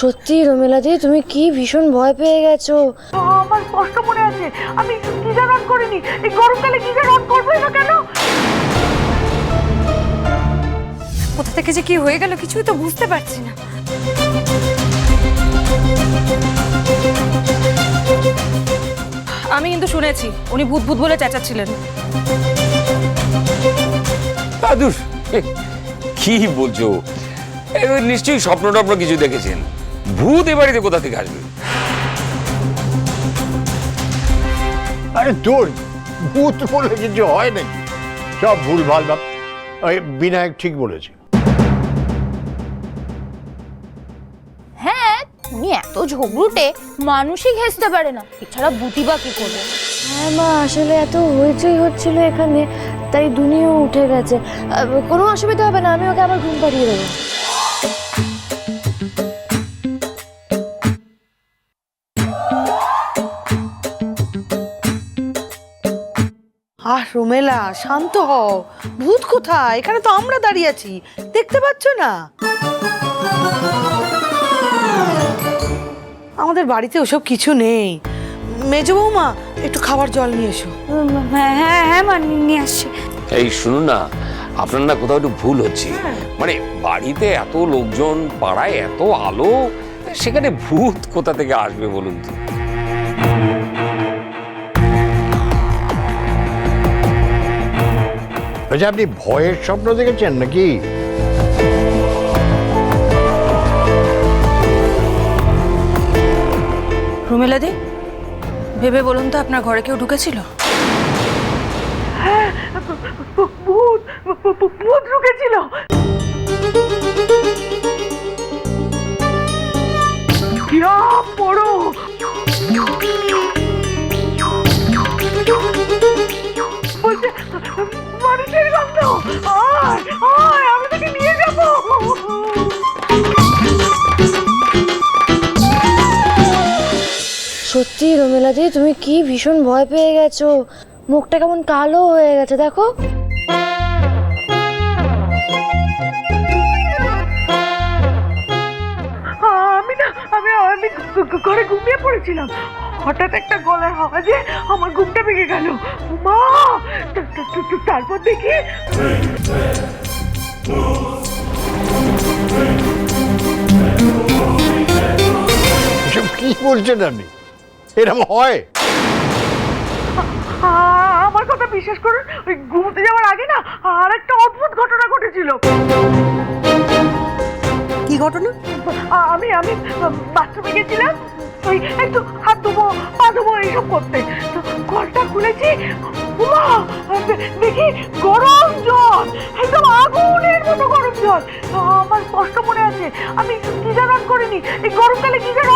সত্যি রমিলাদি তুমি কি ভীষণ ভয় পেয়ে গেছো? আমার স্পষ্ট মনে আছে। আমি গিজার অন করিনি। এই গরমকালে গিজার অন করবোই না কেন? কোথা থেকে যে কি হয়ে গেল কিছুই তো বুঝতে পারছি না। আমি কিন্তু শুনেছি উনি ভূত ভূত বলে চেঁচাচ্ছিলেন। দাদুর কি বলছো? এবার নিশ্চয়ই স্বপ্ন টপ্ন কিছু দেখেছেন। ভূত এ বাড়িতে কোথা থেকে আসবে? আরে তোর ভূত বলে কিছু হয় নাকি? সব ভুল ভালো ভাব। ওই বিনায়ক ঠিক বলেছে। হ্যাঁ তুমি এত ঝগড়ুটে মানুষই ঘেসতে পারে না। এছাড়া বুটি বা কি করবে? হ্যাঁ মা আসলে এত হইচই হচ্ছিল এখানে তাই দুনিয়াও উঠে গেছে। কোনো অসুবিধা হবে না আমি ওকে আবার ঘুম পাড়িয়ে দেবো। আহ রোমেলা শান্ত হও। ভূত কোথায়? এখানে তো আমরা দাঁড়িয়ে আছি। দেখতে পাচ্ছ না? আমাদের বাড়িতে ওসব কিছু নেই। মেজ বৌমা একটু খাবার জল নিয়ে এসো। হ্যাঁ হ্যাঁ হ্যাঁ মা নিয়ে আসছি। এই শুনুন না আপনার না কোথাও একটু ভুল হচ্ছে। মানে বাড়িতে এত লোকজন পাড়ায় এত আলো সেখানে ভূত কোথা থেকে আসবে বলুন তো? আচ্ছা আপনি ভয়ের স্বপ্ন দেখেছেন নাকি? রুমেলাদি ভেবে বলুন তো আপনার ঘরে কেউ ঢুকেছিল? সত্যি রমিলাদি তুমি কি ভীষণ ভয় পেয়ে গেছো? মুখটা কেমন কালো হয়ে গেছে দেখো। আমি না আমি আমি ঘরে ঘুমিয়ে পড়েছিলাম। হঠাৎ একটা গলার আওয়াজে আমার ঘুমটা ভেঙে গেল। মা তারপর দেখি। কি বলছেন আপনি? এরকম হয়? আ, আমার কথা বিশ্বাস করুন ওই ঘুমতে যাওয়ার আগে না আর একটা অদ্ভুত ঘটনা ঘটেছিল। কি ঘটনা? আমি আমি বাথরুমে গেছিলাম ওই একটু হাত ধোবো পা ধোবো এইসব করতে। তো কলটা খুলেছি উমা দেখি গরম জল একদম আগুনের মতো গরম জল। আমার স্পষ্ট মনে আছে আমি গিজার অন করিনি এই গরমকালে কেন